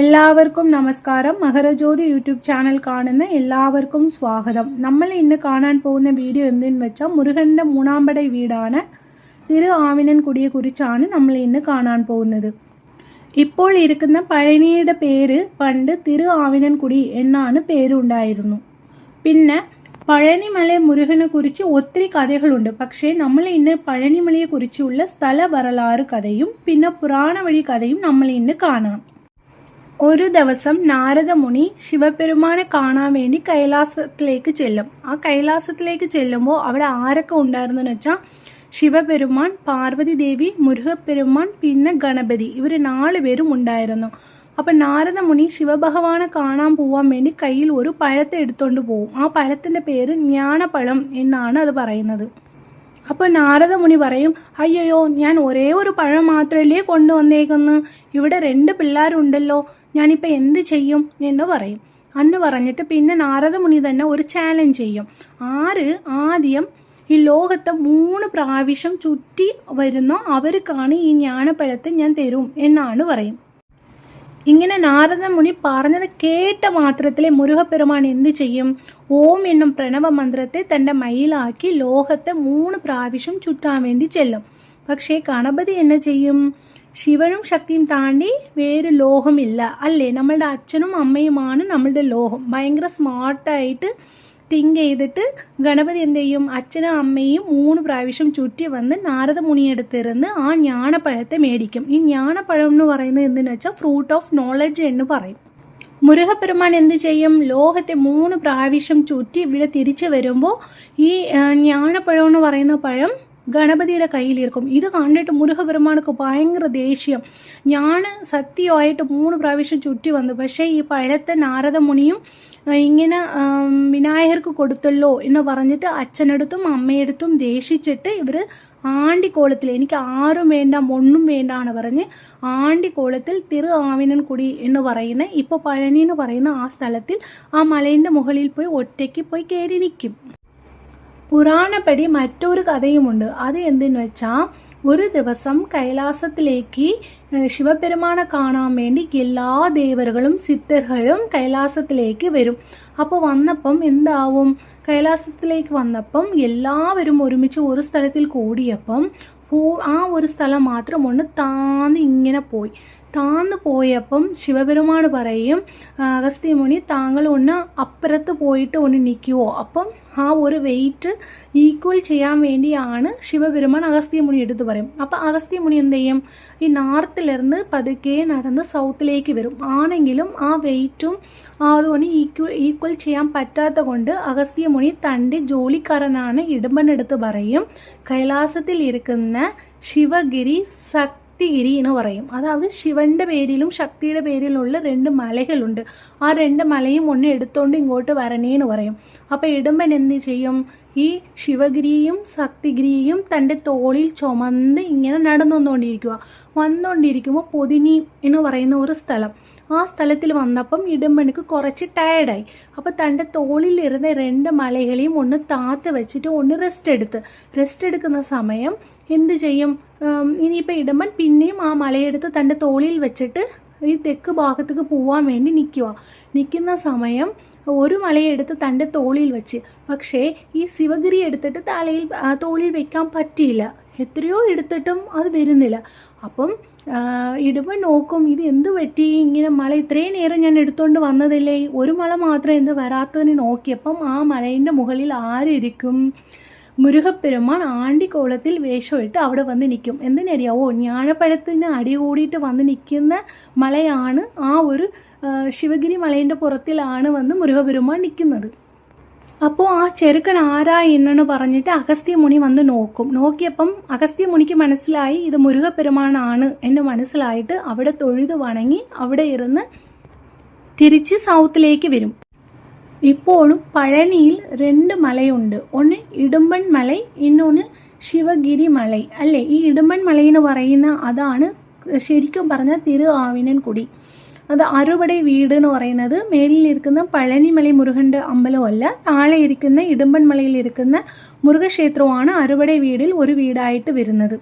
എല്ലാവർക്കും നമസ്കാരം. Makarajyothi YouTube channel കാണുന്ന എല്ലാവർക്കും സ്വാഗതം. നമ്മൾ ഇന്ന് കാണാൻ പോകുന്ന വീഡിയോ എന്തെന്ന് വെച്ചാൽ മുരുകന്റെ മൂന്നാമ്പട വീടാണ്. തിരു ആവിനൻകുടിയെ കുറിച്ചാണ് നമ്മൾ ഇന്ന് കാണാൻ പോകുന്നത്. ഇപ്പോൾ ഇരിക്കുന്ന പഴനിയുടെ പേര് പണ്ട് തിരു ആവിനൻകുടി എന്നാണ് പേരുണ്ടായിരുന്നു. പിന്നെ പഴനിമല മുരുകനെ കുറിച്ച് ഒത്തിരി കഥകളുണ്ട്. പക്ഷേ നമ്മൾ ഇന്ന് പഴനിമലയെ കുറിച്ചുള്ള സ്ഥല വരലാറ് കഥയും പിന്നെ പുരാണ വഴി കഥയും നമ്മൾ ഇന്ന് കാണാം. ഒരു ദിവസം നാരദമുനി ശിവപെരുമാനെ കാണാൻ വേണ്ടി കൈലാസത്തിലേക്ക് ചെല്ലും. ആ കൈലാസത്തിലേക്ക് ചെല്ലുമ്പോൾ അവിടെ ആരൊക്കെ ഉണ്ടായിരുന്നെന്ന് വെച്ചാൽ ശിവപെരുമാൻ പാർവതി ദേവി മുരുകപ്പെരുമാൻ പിന്നെ ഗണപതി. ഇവർ നാല് പേരും ഉണ്ടായിരുന്നു. അപ്പം നാരദമുനി ശിവഭഗവാനെ കാണാൻ പോവാൻ വേണ്ടി കയ്യിൽ ഒരു പഴത്തെ എടുത്തുകൊണ്ട് പോവും. ആ പഴത്തിന്റെ പേര് ജ്ഞാനപ്പഴം എന്നാണ് അത് പറയുന്നത്. അപ്പോൾ നാരദമുനി പറയും അയ്യോ ഞാൻ ഒരേ ഒരു പഴം മാത്രമല്ലേ കൊണ്ടുവന്നേക്കുന്നു? ഇവിടെ രണ്ട് പിള്ളേരുണ്ടല്ലോ ഞാനിപ്പോൾ എന്ത് ചെയ്യും? എന്ന് പറയും. അന്ന് പറഞ്ഞിട്ട് പിന്നെ നാരദമുനി തന്നെ ഒരു ചാലഞ്ച് ചെയ്യും. ആര് ആദ്യം ഈ ലോകത്തെ മൂന്ന് പ്രാവശ്യം ചുറ്റി വരുന്നോ അവർക്കാണ് ഈ ജ്ഞാനപ്പഴത്തെ ഞാൻ തരും എന്നാണ് പറയും ഇങ്ങനെ നാരദ മുനി പറഞ്ഞത് കേട്ട മാത്രത്തിലെ മുരുകപ്പെരുമാൻ എന്തു ചെയ്യും? ഓം എന്നും പ്രണവ മന്ത്രത്തെ തന്റെ മയിലാക്കി ലോകത്തെ മൂന്ന് പ്രാവശ്യം ചുറ്റാൻ വേണ്ടി ചെല്ലും. പക്ഷേ ഗണപതി എന്നെ ചെയ്യും? ശിവനും ശക്തിയും താണ്ടി വേറെ ലോഹമില്ല അല്ലേ? നമ്മളുടെ അച്ഛനും അമ്മയുമാണ് നമ്മളുടെ ലോഹം ഭയങ്കര സ്മാർട്ടായിട്ട് തിങ്ക് ചെയ്തിട്ട് ഗണപതി എന്ത് ചെയ്യും? അച്ഛനും അമ്മയും മൂന്ന് പ്രാവശ്യം ചുറ്റി വന്ന് നാരദ മുനിയെടുത്തിരുന്ന് ആ ഞാണപ്പഴത്തെ മേടിക്കും. ഈ ഞാണപ്പഴം എന്ന് പറയുന്നത് എന്തെന്ന് വെച്ചാൽ ഫ്രൂട്ട് ഓഫ് നോളജ് എന്ന് പറയും. മുരുകപ്പെരുമാൻ എന്ത് ചെയ്യും? ലോഹത്തെ മൂന്ന് പ്രാവശ്യം ചുറ്റി ഇവിടെ തിരിച്ചു വരുമ്പോൾ ഈ ഞാണപ്പഴം എന്ന് പറയുന്ന പഴം ഗണപതിയുടെ കയ്യിലിരിക്കും ഇത് കണ്ടിട്ട് മുരുകപെരുമാനക്ക് ഭയങ്കര ദേഷ്യം. ഞാൻ സത്യമായിട്ട് മൂന്ന് പ്രാവശ്യം ചുറ്റി വന്നു. പക്ഷേ ഈ പഴത്തെ നാരദമുനിയും ഇങ്ങനെ വിനായകർക്ക് കൊടുത്തല്ലോ എന്ന് പറഞ്ഞിട്ട് അച്ഛനടുത്തും അമ്മയടുത്തും ദേഷിച്ചിട്ട് ഇവർ ആണ്ടിക്കോളത്തിൽ എനിക്ക് ആരും വേണ്ട ഒന്നും എന്ന് പറഞ്ഞ് ആണ്ടിക്കോളത്തിൽ തിരു ആവിനൻകുടി എന്ന് പറയുന്ന ഇപ്പോൾ പഴനി എന്ന് പറയുന്ന ആ സ്ഥലത്തിൽ ആ മലേന്റെ മുകളിൽ പോയി ഒറ്റയ്ക്ക് പോയി കയറി നിൽക്കും പുരാണപ്പടി മറ്റൊരു കഥയുമുണ്ട്. അത് എന്തെന്ന് വെച്ചാൽ ഒരു ദിവസം കൈലാസത്തിലേക്ക് ശിവപെരുമാനെ കാണാൻ വേണ്ടി എല്ലാ ദേവരുകളും സിദ്ധർഹരും കൈലാസത്തിലേക്ക് വരും. അപ്പോൾ വന്നപ്പം എന്താവും? കൈലാസത്തിലേക്ക് വന്നപ്പം എല്ലാവരും ഒരുമിച്ച് ഒരു സ്ഥലത്തിൽ കൂടിയപ്പം ആ ഒരു സ്ഥലം മാത്രം ഒന്ന് താന്ന് ഇങ്ങനെ പോയി. താന്ന് പോയപ്പം ശിവപെരുമാൻ പറയും അഗസ്ത്യമുനി താങ്കൾ ഒന്ന് അപ്പുറത്ത് പോയിട്ട് ഒന്ന് നിൽക്കുവോ? അപ്പം ആ ഒരു വെയിറ്റ് ഈക്വൽ ചെയ്യാൻ വേണ്ടിയാണ് ശിവപെരുമാൻ അഗസ്ത്യമുനി എടുത്തു പറയും. അപ്പം അഗസ്ത്യമുനി എന്ത് ചെയ്യും? ഈ നോർത്തിലിരുന്ന് പതുക്കെ നടന്ന് സൗത്തിലേക്ക് വരും. ആണെങ്കിലും ആ വെയിറ്റും അതുകൊണ്ട് ഈക്വൽ ഈക്വൽ ചെയ്യാൻ പറ്റാത്ത കൊണ്ട് അഗസ്ത്യമുനി തന്റെ ജോലിക്കാരനാണ് ഇടുമ്പനെടുത്ത് പറയും. കൈലാസത്തിൽ ഇരിക്കുന്ന ശിവഗിരി സക് ശക്തിഗിരി എന്ന് പറയും. അതായത് ശിവന്റെ പേരിലും ശക്തിയുടെ പേരിലുള്ള രണ്ട് മലകളുണ്ട്. ആ രണ്ട് മലയും ഒന്ന് എടുത്തോണ്ട് ഇങ്ങോട്ട് വരണേന്ന് പറയും. അപ്പൊ ഇടുമ്പൻ എന്ത് ചെയ്യും? ഈ ശിവഗിരിയും ശക്തിഗിരിയും തന്റെ തോളിൽ ചുമന്ന് ഇങ്ങനെ നടന്നു വന്നുകൊണ്ടിരിക്കുക വന്നുകൊണ്ടിരിക്കുമ്പോൾ പൊതിനി എന്ന് പറയുന്ന ഒരു സ്ഥലം. ആ സ്ഥലത്തിൽ വന്നപ്പം ഇടുമ്പണിക്ക് കുറച്ച് ടയർഡായി അപ്പോൾ തന്റെ തോളിലിരുന്ന രണ്ട് മലകളെയും ഒന്ന് താത്ത് വെച്ചിട്ട് ഒന്ന് റെസ്റ്റ് എടുത്ത്. റെസ്റ്റ് എടുക്കുന്ന സമയം എന്ത് ചെയ്യും? ഇനിയിപ്പോൾ ഇടുമ്പൻ പിന്നെയും ആ മലയെടുത്ത് തന്റെ തോളിൽ വെച്ചിട്ട് ഈ തെക്ക് ഭാഗത്തേക്ക് പോവാൻ വേണ്ടി നിൽക്കുക നിൽക്കുന്ന സമയം ഒരു മലയെടുത്ത് തന്റെ തോളിൽ വെച്ച്. പക്ഷേ ഈ ശിവഗിരി എടുത്തിട്ട് തലയിൽ തോളിൽ വെക്കാൻ പറ്റിയില്ല. എത്രയോ എടുത്തിട്ടും അത് വരുന്നില്ല. അപ്പം ഇടുമ്പോൾ നോക്കും ഇത് എന്ത് പറ്റി? ഇങ്ങനെ മല ഇത്രയും നേരം ഞാൻ എടുത്തുകൊണ്ട് വന്നതല്ലേ? ഒരു മല മാത്രം എന്ത് വരാത്തതിന് നോക്കിയപ്പം ആ മലയിന്റെ മുകളിൽ ആരിരിക്കും? മുരുകപ്പെരുമാൻ ആണ്ടിക്കോളത്തിൽ വേഷമിട്ട് അവിടെ വന്ന് നിൽക്കും. എന്തിനറിയാവോ ഞാഴപ്പഴത്തിന് അടി കൂടിയിട്ട് വന്ന് നിൽക്കുന്ന മലയാണ് ആ ഒരു ശിവഗിരി മലയിന്റെ പുറത്തിലാണ് വന്ന് മുരുകപ്പെരുമാൻ നിൽക്കുന്നത്. അപ്പോൾ ആ ചെറുക്കൻ ആരാ എന്നു പറഞ്ഞിട്ട് അഗസ്ത്യമുനി വന്ന് നോക്കും. നോക്കിയപ്പം അഗസ്ത്യമുനിക്ക് മനസ്സിലായി ഇത് മുരുകപ്പെരുമാനാണ് എന്ന് മനസ്സിലായിട്ട് അവിടെ തൊഴുതു വണങ്ങി അവിടെ ഇരുന്ന് തിരിച്ച് സൗത്തിലേക്ക് വരും. ഇപ്പോഴും പഴനിയിൽ രണ്ട് മലയുണ്ട്. ഒന്ന് ഇടുമ്പൻ മല ഇന്നൊന്ന് ശിവഗിരി മല അല്ലേ? ഈ ഇടുമ്പൻ മലയെന്ന് എന്ന് പറയുന്ന അതാണ് ശരിക്കും പറഞ്ഞ തിരു ആവിനൻകുടി അത് അറുപടി വീട് എന്ന് പറയുന്നത് മേലിലിരിക്കുന്ന പഴനിമലൈ മുരുകന്റെ അമ്പലമല്ല താഴെ ഇരിക്കുന്ന ഇടുമ്പൻമലയിൽ ഇരിക്കുന്ന മുരുകക്ഷേത്രമാണ് അറുപടി വീടിൽ ഒരു വീടായിട്ട് വരുന്നത്.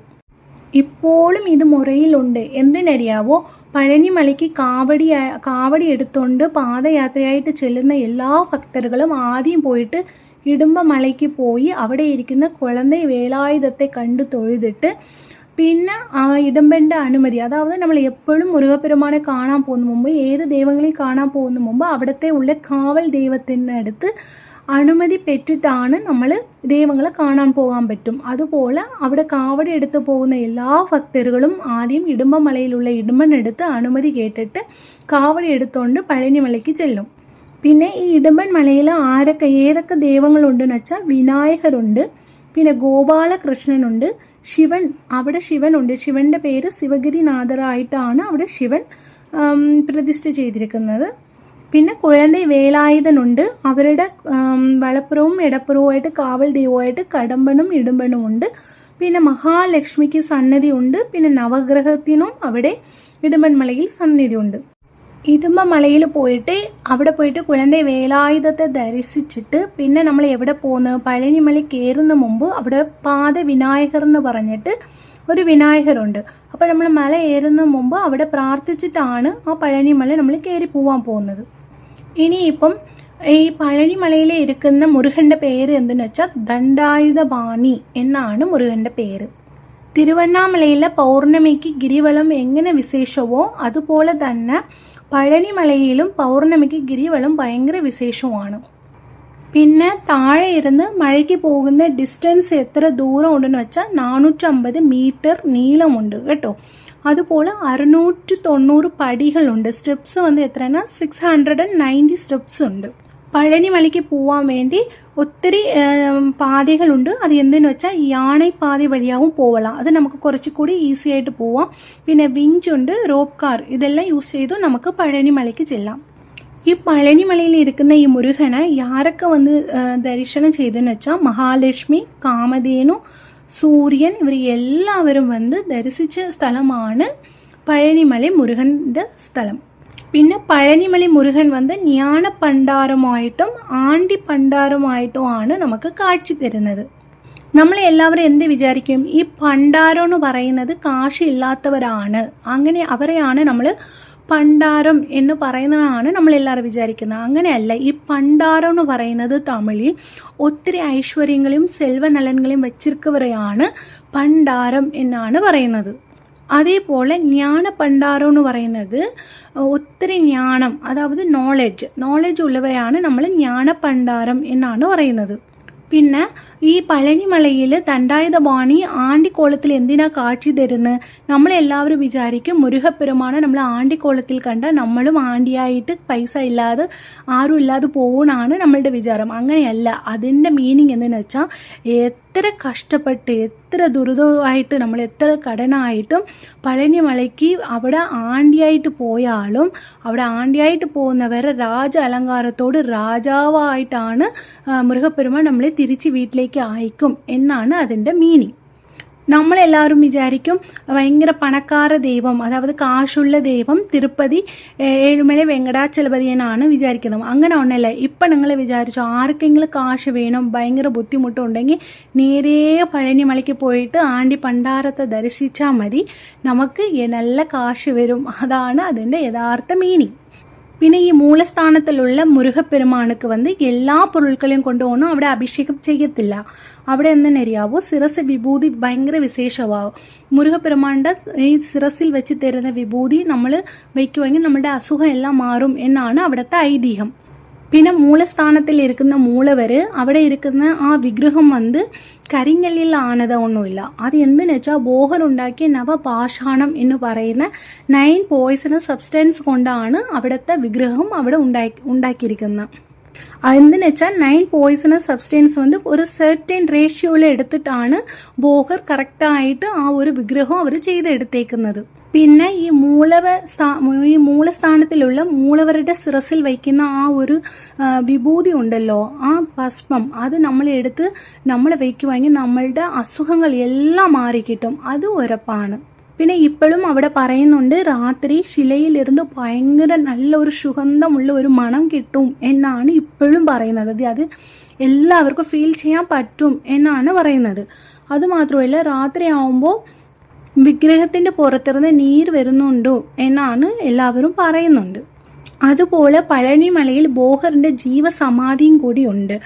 ഇപ്പോഴും ഇത് മുറയിലുണ്ട്. എന്തിനറിയാവോ പഴനിമലയ്ക്ക് കാവടി കാവടി എടുത്തുകൊണ്ട് പാദയാത്രയായിട്ട് ചെല്ലുന്ന എല്ലാ ഭക്തരുകളും ആദ്യം പോയിട്ട് ഇടുമ്പമലയ്ക്ക് പോയി അവിടെ ഇരിക്കുന്ന കുളന്തൈ വേളായുധത്തെ കണ്ടു തൊഴുതിട്ട് പിന്നെ ആ ഇടംപെണ്ട അനുമതി. അതായത് നമ്മൾ എപ്പോഴും മുരുകപ്പെരുമാനെ കാണാൻ പോകുന്ന മുമ്പ് ഏത് ദൈവങ്ങളെയും കാണാൻ പോകുന്ന മുമ്പ് അവിടുത്തെ ഉള്ള കാവൽ ദൈവത്തിനടുത്ത് അനുമതി പെറ്റിട്ടാണ് നമ്മൾ ദൈവങ്ങളെ കാണാൻ പോകാൻ പറ്റും. അതുപോലെ അവിടെ കാവടി എടുത്ത് പോകുന്ന എല്ലാ ഭക്തരുകളും ആദ്യം ഇടുമ്പമലയിലുള്ള ഇടുമ്പനെടുത്ത് അനുമതി കേട്ടിട്ട് കാവടി എടുത്തുകൊണ്ട് പഴനിമലയ്ക്ക് ചെല്ലും. പിന്നെ ഈ ഇടുമ്പൻ മലയിൽ ആരൊക്കെ ഏതൊക്കെ ദൈവങ്ങളുണ്ടെന്ന് വെച്ചാൽ വിനായകരുണ്ട് പിന്നെ ഗോപാലകൃഷ്ണനുണ്ട് ശിവൻ അവിടെ ശിവനുണ്ട് ശിവന്റെ പേര് ശിവഗിരിനാഥരായിട്ടാണ് അവിടെ ശിവൻ പ്രതിഷ്ഠ ചെയ്തിരിക്കുന്നത്. പിന്നെ കുഴந்தை വേലായുധനുണ്ട് അവരുടെ വളപ്പുറവും ഇടപ്പുറവുമായിട്ട് കാവൽ ദൈവമായിട്ട് കടമ്പനും ഇടുമ്പനും ഉണ്ട്. പിന്നെ മഹാലക്ഷ്മിക്ക് സന്നദ്ധി ഉണ്ട്. പിന്നെ നവഗ്രഹത്തിനും അവിടെ ഇടുമ്പൻമലയിൽ സന്നിധി ഉണ്ട് ഇടുമ്പമലയിൽ പോയിട്ട് അവിടെ പോയിട്ട് കുഴந்தை വേലായുധത്തെ ദർശിച്ചിട്ട് പിന്നെ നമ്മൾ എവിടെ പോകുന്ന പഴനിമല കയറുന്ന മുമ്പ് അവിടെ പാത വിനായകർ എന്ന് പറഞ്ഞിട്ട് ഒരു വിനായകരുണ്ട്. അപ്പോൾ നമ്മൾ മല ഏറുന്ന മുമ്പ് അവിടെ പ്രാർത്ഥിച്ചിട്ടാണ് ആ പഴനിമല നമ്മൾ കയറി പോവാൻ പോകുന്നത്. ഇനിയിപ്പം ഈ പഴനിമലയിൽ ഇരിക്കുന്ന മുരുകന്റെ പേര് എന്തെന്ന് വെച്ചാൽ ദണ്ഡായുധപാണി എന്നാണ് മുരുകന്റെ പേര്. തിരുവണ്ണാമലയിലെ പൗർണമിക്ക് ഗിരിവളം എങ്ങനെ വിശേഷവോ അതുപോലെ തന്നെ പഴനിമലയിലും പൗർണമിക്ക് ഗിരിവളം ഭയങ്കര വിശേഷമാണ് പിന്നെ താഴെ ഇരുന്ന് മഴയ്ക്ക് പോകുന്ന ഡിസ്റ്റൻസ് എത്ര ദൂരം ഉണ്ടെന്ന് വെച്ചാൽ നാനൂറ്റമ്പത് മീറ്റർ നീളമുണ്ട് കേട്ടോ. അതുപോലെ അറുന്നൂറ്റി തൊണ്ണൂറ് പടികളുണ്ട്. സ്റ്റെപ്സ് വന്ന് എത്രയാണ് six hundred and ninety steps ഉണ്ട്. പഴനിമലയ്ക്ക് പോവാൻ വേണ്ടി ഒത്തിരി പാതകളുണ്ട്. അത് എന്തെന്ന് വെച്ചാൽ യാണൈപ്പാത വഴിയാവും പോവലാം അത് നമുക്ക് കുറച്ചുകൂടി ഈസി ആയിട്ട് പോവാം. പിന്നെ വിഞ്ച് ഉണ്ട് റോപ്പ് കാർ. ഇതെല്ലാം യൂസ് ചെയ്തു നമുക്ക് പഴനിമലയ്ക്ക് ചെല്ലാം. ഈ പഴനിമലയിൽ ഇരിക്കുന്ന ഈ മുരുകനെ യാരൊക്കെ വന്ന് ദർശനം ചെയ്തെന്ന് വെച്ചാൽ മഹാലക്ഷ്മി കാമധേനു സൂര്യൻ ഇവർ എല്ലാവരും വന്ന് ദർശിച്ച സ്ഥലമാണ് പഴനിമല മുരുകന്റെ സ്ഥലം. പിന്നെ പഴനിമലി മുരുകൻ വന്ന് ജ്ഞാന പണ്ടാരമായിട്ടും ആണ്ടി പണ്ടാരമായിട്ടും ആണ് നമുക്ക് കാഴ്ച തരുന്നത്. നമ്മൾ എല്ലാവരും എന്ത് വിചാരിക്കും? ഈ പണ്ടാരം എന്ന് പറയുന്നത് കാശില്ലാത്തവരാണ്. അങ്ങനെ അവരെയാണ് നമ്മൾ പണ്ടാരം എന്ന് പറയുന്നതാണ് നമ്മൾ എല്ലാവരും വിചാരിക്കുന്നത്. അങ്ങനെയല്ല ഈ പണ്ടാരം എന്ന് പറയുന്നത് തമിഴിൽ ഒത്തിരി ഐശ്വര്യങ്ങളെയും സെൽവനലൻകളെയും വച്ചിരിക്കവരെയാണ് പണ്ടാരം എന്നാണ് പറയുന്നത്. അതേപോലെ ജ്ഞാന പണ്ടാരം എന്ന് പറയുന്നത് ഒത്തിരി ജ്ഞാനം അതായത് നോളജ് നോളജ് ഉള്ളവരെയാണ് നമ്മൾ ജ്ഞാന പണ്ടാരം എന്നാണ് പറയുന്നത്. പിന്നെ ഈ പഴനിമലയിൽ തണ്ടായുധ ബാണി ആണ്ടിക്കോളത്തിൽ എന്തിനാ കാഴ്ച തരുന്നത് നമ്മളെല്ലാവരും വിചാരിക്കും മുരുകപ്പെരുമാണ് നമ്മൾ ആണ്ടിക്കോളത്തിൽ കണ്ട നമ്മളും ആണ്ടിയായിട്ട് പൈസ ഇല്ലാതെ ആരും ഇല്ലാതെ പോകണമാണ് നമ്മളുടെ വിചാരം. അങ്ങനെയല്ല. അതിന്റെ മീനിങ് എന്തെന്ന് വെച്ചാൽ എത്ര കഷ്ടപ്പെട്ട് എത്ര ദുരിതമായിട്ട് നമ്മൾ എത്ര കടനായിട്ടും പഴനിമലയ്ക്ക് അവിടെ ആണ്ടിയായിട്ട് പോയാലും അവിടെ ആണ്ടിയായിട്ട് പോകുന്നവരെ രാജ അലങ്കാരത്തോട് രാജാവായിട്ടാണ് മുരുകപ്പെരുമാൻ നമ്മളെ തിരിച്ച് വീട്ടിലേക്ക് അയക്കും എന്നാണ് അതിന്റെ മീനിങ് നമ്മളെല്ലാവരും വിചാരിക്കും ഭയങ്കര പണക്കാര ദൈവം അതായത് കാശുള്ള ദൈവം തിരുപ്പതി ഏഴുമല വെങ്കടാചലപതിയനാണ് വിചാരിക്കുന്നത്. അങ്ങനെ ഒന്നല്ല ഇപ്പം നിങ്ങൾ വിചാരിച്ചു ആർക്കെങ്കിലും കാശ് വേണം ഭയങ്കര ബുദ്ധിമുട്ടുണ്ടെങ്കിൽ നേരെ പഴനിമലയ്ക്ക് പോയിട്ട് ആണ്ടി പണ്ടാരത്തെ ദർശിച്ചാൽ മതി. നമുക്ക് നല്ല കാശ് വരും. അതാണ് അതിന്റെ യഥാർത്ഥ മീനിങ് പിന്നെ ഈ മൂലസ്ഥാനത്തിലുള്ള മുരുകപ്പെരുമാനുക്ക് വന്ന് എല്ലാ പൊരുൾക്കളെയും കൊണ്ടുപോകണം അവിടെ അഭിഷേകം ചെയ്യത്തില്ല അവിടെ എന്തെന്നറിയാവോ സിറസ് വിഭൂതി ഭയങ്കര വിശേഷമാവും മുരുകപ്പെരുമാന്റെ ഈ സിറസിൽ വെച്ച് തരുന്ന വിഭൂതി നമ്മൾ വയ്ക്കുമെങ്കിൽ നമ്മുടെ അസുഖം എല്ലാം മാറും എന്നാണ് അവിടുത്തെ ഐതിഹ്യം പിന്നെ മൂലസ്ഥാനത്തിൽ ഇരിക്കുന്ന മൂലവര് അവിടെ ഇരിക്കുന്ന ആ വിഗ്രഹം വന്ന് ഒന്നുമില്ല. അത് എന്തെന്ന് വെച്ചാൽ ബോഹർ ഉണ്ടാക്കിയ നവപാഷാണം എന്ന് പറയുന്ന നയൻ പോയിസണസ് സബ്സ്റ്റൻസ് കൊണ്ടാണ് അവിടുത്തെ വിഗ്രഹം അവിടെ ഉണ്ടാക്കി ഉണ്ടാക്കിയിരിക്കുന്നത്. എന്തെന്ന് വെച്ചാൽ നയൻ പോയിസണസ് സബ്സ്റ്റൻസ് വന്ന് ഒരു സെർട്ടൻ റേഷ്യോയിൽ എടുത്തിട്ടാണ് ബോഹർ കറക്റ്റായിട്ട് ആ ഒരു വിഗ്രഹം അവർ ചെയ്തെടുത്തേക്കുന്നത്. പിന്നെ ഈ മൂലവ ഈ മൂലസ്ഥാനത്തിലുള്ള മൂലവരുടെ സിറസിൽ വയ്ക്കുന്ന ആ ഒരു വിഭൂതി ഉണ്ടല്ലോ ആ ഭസ്മം അത് നമ്മൾ എടുത്ത് നമ്മൾ വയ്ക്കുവാണെങ്കിൽ നമ്മളുടെ അസുഖങ്ങൾ എല്ലാം മാറിക്കിട്ടും അത് ഉറപ്പാണ്. പിന്നെ ഇപ്പോഴും അവിടെ പറയുന്നുണ്ട് രാത്രി ശിലയിലിരുന്ന് ഭയങ്കര നല്ല ഒരു സുഗന്ധമുള്ള ഒരു മണം കിട്ടും എന്നാണ് ഇപ്പോഴും പറയുന്നത്. അത് എല്ലാവർക്കും ഫീൽ ചെയ്യാൻ പറ്റും എന്നാണ് പറയുന്നത്. അതുമാത്രമല്ല രാത്രി ആവുമ്പോൾ വിഗ്രഹത്തിന്റെ പുറത്തിരുന്ന് നീര് വരുന്നുണ്ടോ എന്നാണ് എല്ലാവരും പറയുന്നുണ്ട്. അതുപോലെ പഴനിമലയിൽ ബോഹറിന്റെ ജീവസമാധിയും കൂടി ഉണ്ട്.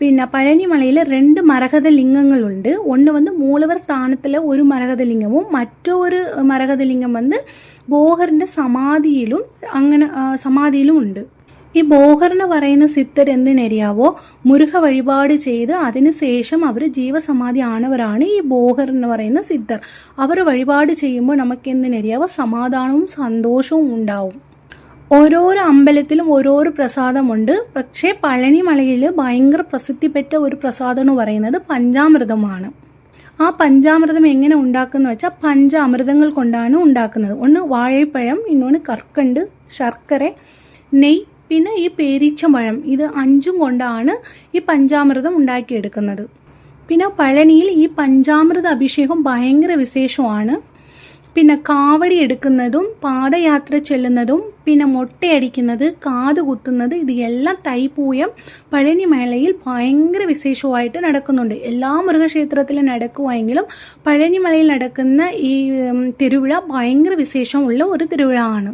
പിന്നെ പഴനിമലയിൽ രണ്ട് മരകത ലിംഗങ്ങളുണ്ട് ഒന്ന് വന്ന് മൂലവർ സ്ഥാനത്തിലെ ഒരു മരകത ലിംഗവും മറ്റൊരു മരകത ലിംഗം വന്ന് ബോഹറിന്റെ സമാധിയിലും അങ്ങനെ സമാധിയിലും ഉണ്ട്. ഈ ബോഹർ എന്ന് പറയുന്ന സിദ്ധർ എന്തിനറിയാവോ മുരുക വഴിപാട് ചെയ്ത് അതിനുശേഷം അവർ ജീവസമാധി ആണവരാണ് ഈ ബോഹർ എന്ന് പറയുന്ന സിദ്ധർ. അവർ വഴിപാട് ചെയ്യുമ്പോൾ നമുക്ക് എന്തിനറിയാവോ സമാധാനവും സന്തോഷവും ഉണ്ടാവും. ഓരോരോ അമ്പലത്തിലും ഓരോരോ പ്രസാദമുണ്ട്. പക്ഷേ പഴനിമലയിൽ ഭയങ്കര പ്രസിദ്ധിപ്പെട്ട ഒരു പ്രസാദം എന്ന് പറയുന്നത് പഞ്ചാമൃതമാണ്. ആ പഞ്ചാമൃതം എങ്ങനെ ഉണ്ടാക്കുന്ന വെച്ചാൽ പഞ്ചാമൃതങ്ങൾ കൊണ്ടാണ് ഉണ്ടാക്കുന്നത്. ഒന്ന് വാഴപ്പഴം ഇന്നൊന്ന് കർക്കണ്ട് ശർക്കര നെയ് പിന്നെ ഈ പേരീച്ചമ്പഴം ഇത് അഞ്ചും കൊണ്ടാണ് ഈ പഞ്ചാമൃതം ഉണ്ടാക്കിയെടുക്കുന്നത്. പിന്നെ പഴനിയിൽ ഈ പഞ്ചാമൃത അഭിഷേകം ഭയങ്കര വിശേഷമാണ്. പിന്നെ കാവടി എടുക്കുന്നതും പാദയാത്ര ചെല്ലുന്നതും പിന്നെ മുട്ടയടിക്കുന്നത് കാത് കുത്തുന്നത് ഇത് എല്ലാം തൈപ്പൂയം പഴനിമലയിൽ ഭയങ്കര വിശേഷമായിട്ട് നടക്കുന്നുണ്ട്. എല്ലാ മൃഗക്ഷേത്രത്തിലും നടക്കുമെങ്കിലും പഴനിമലയിൽ നടക്കുന്ന ഈ തിരുവിഴ ഭയങ്കര വിശേഷമുള്ള ഒരു തിരുവിഴ ആണ്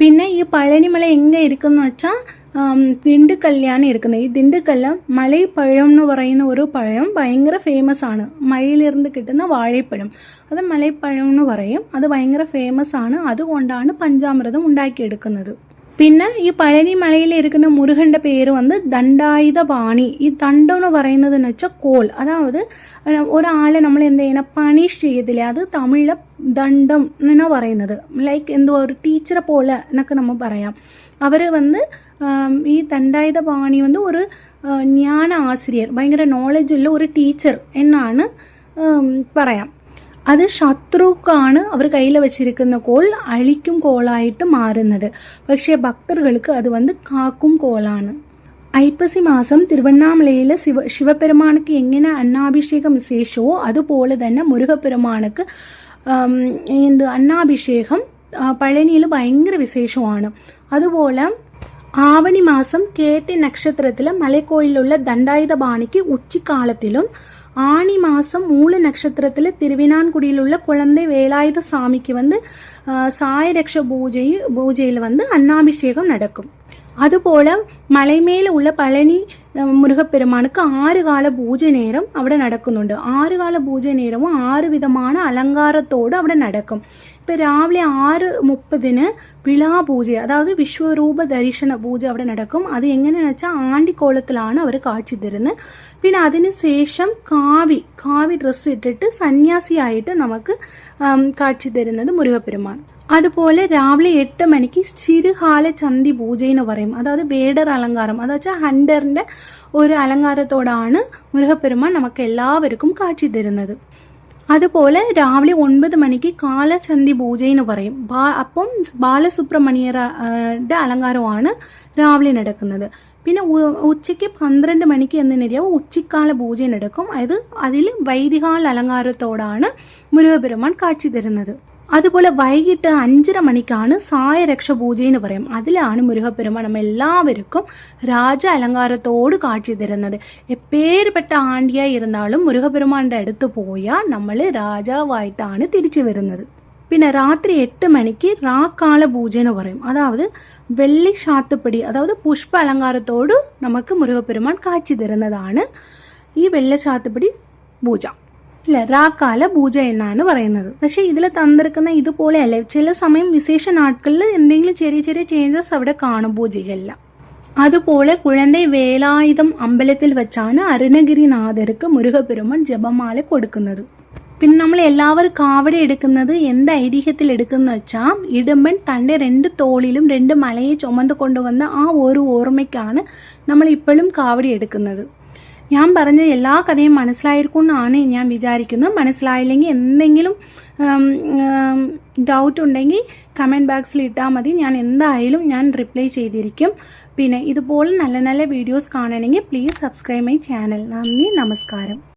പിന്നെ ഈ പഴനിമല എങ്ങനെ ഇരിക്കുന്നു വെച്ചാൽ ദിണ്ടുക്കല്ലാണ് ഇരിക്കുന്നത്. ഈ തിണ്ടുക്കല്ല് മലൈപ്പഴം എന്ന് പറയുന്ന ഒരു പഴം ഭയങ്കര ഫേമസ് ആണ്. മലയിലിരുന്ന് കിട്ടുന്ന വാഴപ്പഴം. അത് മലൈപ്പഴം എന്ന് പറയും. അത് ഭയങ്കര ഫേമസ് ആണ്. അതുകൊണ്ടാണ് പഞ്ചാമൃതം ഉണ്ടാക്കിയെടുക്കുന്നത്. പിന്നെ ഈ പഴനി മലയിൽ ഇരിക്കുന്ന മുരുകന്റെ പേര് വന്ന് ദണ്ഡായുധപാണി. ഈ ദണ്ഡം എന്ന് പറയുന്നത് എന്ന് വെച്ചാൽ കോൽ. അതായത് ഒരാളെ നമ്മൾ എന്ത് ചെയ്യണം? പണിഷ് ചെയ്തില്ലേ അത് തമിഴിലെ ദണ്ഡം എന്നാ പറയുന്നത്. ലൈക്ക് എന്തോ ഒരു ടീച്ചറെ പോലെ എന്നൊക്കെ നമ്മൾ പറയാം. അവർ വന്ന് ഈ ദണ്ഡായുധപാണി വന്ന് ഒരു ജ്ഞാന ആശ്രിയർ ഭയങ്കര നോളജുള്ള ഒരു ടീച്ചർ എന്നാണ് പറയാം. അത് ശത്രുക്കാണ് അവർ കയ്യിൽ വെച്ചിരിക്കുന്ന കോൾ അഴിക്കും കോളായിട്ട് മാറുന്നത്. പക്ഷേ ഭക്തർക്ക് അത് വന്ന് കാക്കും കോളാണ്. ഐപ്പസി മാസം തിരുവണ്ണാമലയിലെ ശിവ ശിവപെരുമാനക്ക് എങ്ങനെ അന്നാഭിഷേകം വിശേഷമോ അതുപോലെ തന്നെ മുരുകപ്പെരുമാനക്ക് എന്ത് അന്നാഭിഷേകം പഴനിയിൽ ഭയങ്കര വിശേഷമാണ്. അതുപോലെ ആവണി മാസം കേട്ടി നക്ഷത്രത്തിലെ മലക്കോയിലുള്ള ദണ്ഡായുധ ബാണിക്ക് ഉച്ചിക്കാലത്തിലും ஆணி மாதம் மூல நட்சத்திரத்தில் திருவினான்குடியில் உள்ள குழந்தை வேலாயுத சாமிக்கு வந்து சாயரக்ஷ பூஜை பூஜையில் வந்து அன்னாபிஷேகம் நடக்கும். അതുപോലെ മലമേൽ ഉള്ള പളനി അഹ്, മുരുകപ്പെരുമാനുക്ക് ആറ് കാല പൂജ നേരം അവിടെ നടക്കുന്നുണ്ട്. ആറ് കാല പൂജ നേരവും ആറ് വിധമാണ് അലങ്കാരത്തോട് അവിടെ നടക്കും. ഇപ്പൊ രാവിലെ ആറ് മുപ്പതിന് വിളാപൂജ അതായത് വിശ്വരൂപ ദർശന പൂജ അവിടെ നടക്കും. അത് എങ്ങനെയാണെന്ന് വെച്ചാൽ ആണ്ടിക്കോളത്തിലാണ് അവർ കാഴ്ച തരുന്നത്. പിന്നെ അതിന് ശേഷം കാവി കാവി ഡ്രസ്സ് ഇട്ടിട്ട് സന്യാസിയായിട്ട് നമുക്ക് ആം, കാഴ്ച തരുന്നത് മുരുകപ്പെരുമാൻ. അതുപോലെ രാവിലെ എട്ട് മണിക്ക് ചിരുഹാല ചന്തി പൂജ എന്ന് പറയും. അതായത് വേടർ അലങ്കാരം. അതാ വെച്ചാൽ ഒരു അലങ്കാരത്തോടാണ് മുരുകപ്പെരുമാൻ നമുക്ക് എല്ലാവർക്കും കാഴ്ച തരുന്നത്. അതുപോലെ രാവിലെ ഒൻപത് മണിക്ക് കാലചന്തി പൂജ എന്ന് പറയും. ബാ- അപ്പം ബാലസുബ്രഹ്മണ്യരുടെ അലങ്കാരമാണ് രാവിലെ നടക്കുന്നത്. പിന്നെ ഉച്ചയ്ക്ക് പന്ത്രണ്ട് മണിക്ക് എന്തിനറിയാം ഉച്ചക്കാല പൂജ നടക്കും. അതായത് അതിൽ വൈദികാല അലങ്കാരത്തോടാണ് മുരുകപെരുമാൻ കാഴ്ച തരുന്നത്. അതുപോലെ വൈകിട്ട് അഞ്ചര മണിക്കാണ് സായരക്ഷ പൂജ എന്ന് പറയും. അതിലാണ് മുരുകപ്പെരുമാൻ നമ്മ എല്ലാവർക്കും രാജ അലങ്കാരത്തോട് കാഴ്ച തരുന്നത്. എപ്പേരുപെട്ട ആണ്ടിയായി ഇരുന്നാലും മുരുകപ്പെരുമാന്റെ അടുത്ത് പോയാൽ നമ്മൾ രാജാവായിട്ടാണ് തിരിച്ചു വരുന്നത്. പിന്നെ രാത്രി എട്ട് മണിക്ക് റാക്കാള പൂജ എന്ന് പറയും. അതായത് വെള്ളി ശാത്തുപ്പടി അതായത് പുഷ്പ അലങ്കാരത്തോട് നമുക്ക് മുരുകപ്പെരുമാൻ കാഴ്ച തരുന്നതാണ് ഈ വെള്ള ശാത്തുപ്പടി പൂജ. അല്ലെ റാക്കാല പൂജ എന്നാണ് പറയുന്നത്. പക്ഷെ ഇതിൽ തന്നിരിക്കുന്ന ഇതുപോലെയല്ല. ചില സമയം വിശേഷ നാട്കളിൽ എന്തെങ്കിലും ചെറിയ ചെറിയ ചേഞ്ചസ് അവിടെ കാണും പൂജയല്ല. അതുപോലെ കുഴந்தை വേലായുധം അമ്പലത്തിൽ വെച്ചാണ് അരുണഗിരിനാഥർക്ക് മുരുകപെരുമൺ ജപമാല കൊടുക്കുന്നത്. പിന്നെ നമ്മൾ എല്ലാവരും കാവട എടുക്കുന്നത് എന്ത് ഐതിഹ്യത്തിൽ എടുക്കുന്ന വെച്ചാൽ ഇടുമ്പൻ തന്റെ രണ്ട് തോളിലും രണ്ട് മലയെ ചുമന്നു കൊണ്ടുവന്ന ആ ഒരു ഓർമ്മയ്ക്കാണ് നമ്മൾ ഇപ്പോഴും കാവടി എടുക്കുന്നത്. ഞാൻ പറഞ്ഞ എല്ലാ കഥയും മനസ്സിലായിരിക്കും എന്നാണ് ഞാൻ വിചാരിക്കുന്നത്. മനസ്സിലായില്ലെങ്കിൽ എന്തെങ്കിലും ഡൗട്ട് ഉണ്ടെങ്കിൽ കമന്റ് ബോക്സിൽ ഇട്ടാൽ മതി. ഞാൻ എന്തായാലും ഞാൻ റിപ്ലൈ ചെയ്തിരിക്കും. പിന്നെ ഇതുപോലെ നല്ല നല്ല വീഡിയോസ് കാണണമെങ്കിൽ പ്ലീസ് സബ്സ്ക്രൈബ് മൈ ചാനൽ നന്ദി നമസ്കാരം.